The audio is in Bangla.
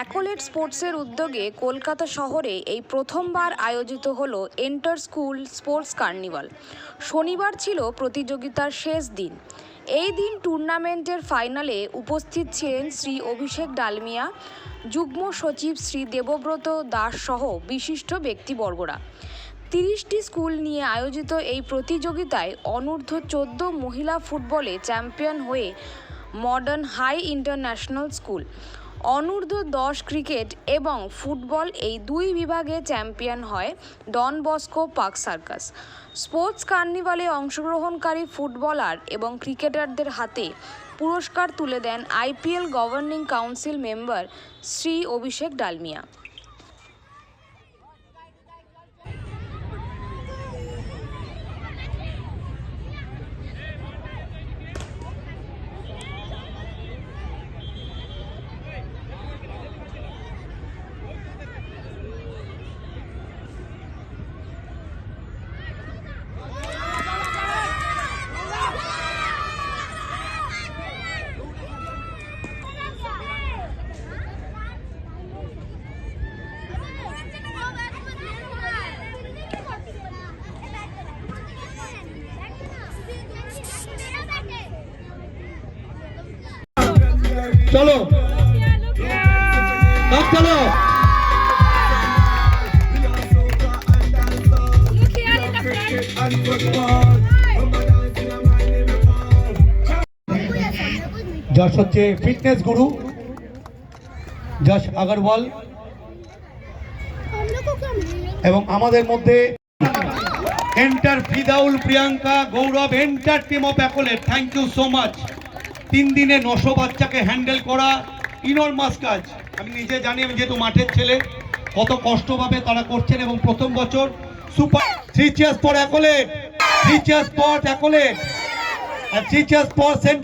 অ্যাকোলেট স্পোর্টসের উদ্যোগে কলকাতা শহরে এই প্রথমবার আয়োজিত হল এন্টার স্কুল স্পোর্টস কার্নিভাল শনিবার ছিল প্রতিযোগিতার শেষ দিন। এই দিন টুর্নামেন্টের ফাইনালে উপস্থিত ছিলেন শ্রী অভিষেক ডালমিয়া, যুগ্ম সচিব শ্রী দেবব্রত দাস সহ বিশিষ্ট ব্যক্তিবর্গরা। তিরিশটি স্কুল নিয়ে আয়োজিত এই প্রতিযোগিতায় অনূর্ধ্ব চোদ্দ মহিলা ফুটবলে চ্যাম্পিয়ন হয়ে মডার্ন হাই ইন্টারন্যাশনাল স্কুল অনূর্ধ্ব দশ ক্রিকেট এবং ফুটবল এই দুই বিভাগে চ্যাম্পিয়ন হয় Don Bosco Park Circus. Sports কার্নিভালে অংশগ্রহণকারী ফুটবলার এবং ক্রিকেটারদের হাতে পুরস্কার তুলে দেন IPL governing council member Shri Abhishek Dalmiya. চলো। চলো। যশ হচ্ছে ফিটনেস গুরু যশ আগরওয়াল, এবং আমাদের মধ্যে এন্টার ফিদাউল Priyanka, Gaurav entire team of accolade thank you so much তিন দিনে নশো বাচ্চাকে হ্যান্ডেল করা ইনরমাস কাজ। আমি নিজে জানি, আমি যেহেতু মাঠের ছেলে, কত কষ্টভাবে তারা করছেন এবং প্রথম বছর super three chairs for acolyte three chairs for acolyte R three chairs for Saint